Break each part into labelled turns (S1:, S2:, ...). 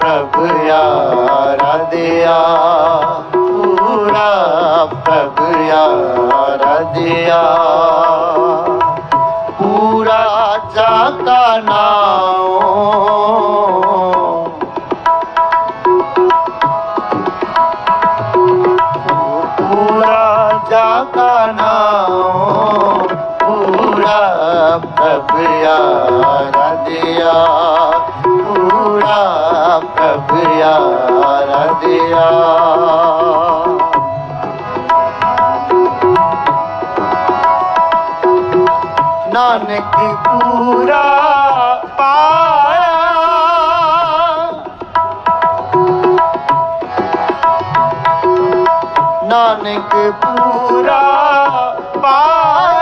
S1: ਪ੍ਰਭ ਆਰਾਧਿਆ ਪੂਰਾ ਪ੍ਰਭ ਆਰਾਧਿਆ। ਪੂਰਾ ਜਾਤਾ ਨਾਮ ਪੂਰਾ ਜਾਤਾ ਨਾਮ ਪੂਰਾ ਪ੍ਰਭ ਆਰਾਧਿਆ। ਪ੍ਰਭ ਆਰਾਧਿਆ ਨਾਨਕ ਪੂਰਾ ਪਾਇਆ। ਨਾਨਕ ਪੂਰਾ ਪਾਇਆ।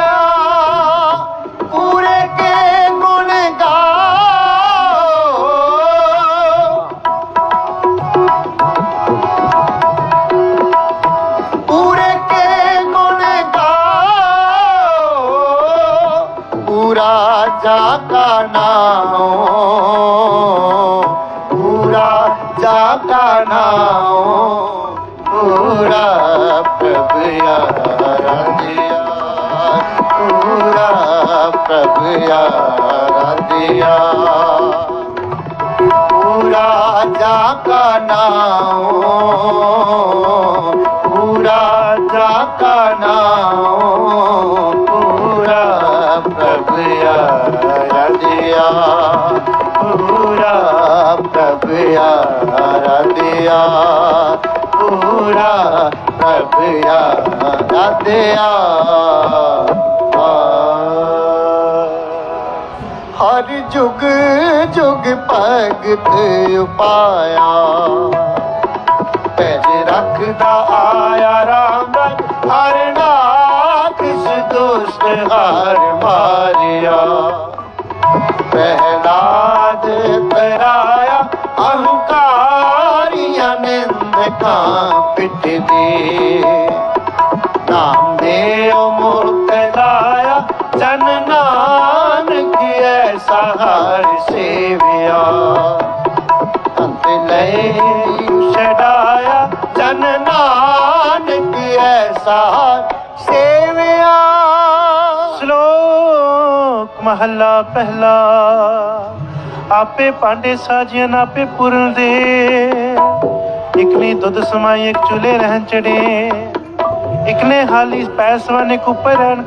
S1: ਪੂਰਾ ਜਾ ਕਾ ਨਾਮ ਪੂਰਾ ਜਾ ਕਾ ਨਾਮ ਪੂਰਾ ਪ੍ਰਭ ਆਰਾਧਿਆ ਪੂਰਾ ਪ੍ਰਭ ਆਰਾਧਿਆ ਪੂਰਾ ਜਾ ਕਾ ਨਾਮ ਪੂਰਾ ਜਾ ਕਾ ਨਾਮ ਪੂਰਾ ਆਰਾਧਿਆ ਪੂਰਾ ਪ੍ਰਭ ਦਿਆ ਹਰ ਜੁਗ ਜੁਗ ਭਗਤ ਉਪਾਇਆ। ਪੈਜ ਰੱਖਦਾ ਆਇਆ ਰਾਮ ਰੰਗ ਹਰ ਨਾਕਸ ਦੋਸਤ ਹਰ ਮਾਰਿਆ। ਪਹਿਲਾਦ ਨਾਮ ਦੇ ਮੁਕਤ ਲਾਇਆ ਜਨ ਨਾਨਕ ਐਸਾ ਹਰ ਸੇਵਿਆ। ਅੰਤ ਲੈ ਛਡਾਇਆ। ਜਨ ਨਾਨਕ ਐਸਾ ਸੇਵਿਆ।
S2: ਸ਼ਲੋਕ ਮਹੱਲਾ ਪਹਿਲਾ। ਆਪੇ ਭਾਂਡੇ ਸਾਜੀਆਂ ਨਾ ਆਪੇ ਪੁਰਨ ਦੇ ਇਕ ਦੁੱਧ ਸਮਾਈ, ਇੱਕ ਚੁੱਲੇ ਰਹਿਣ ਚੜੇ। ਇਕ ਨੇ ਹਾਲੀ ਪੈਸਵਾਂ ਨੇ ਕੁੱਪਰ ਰਹਿਣ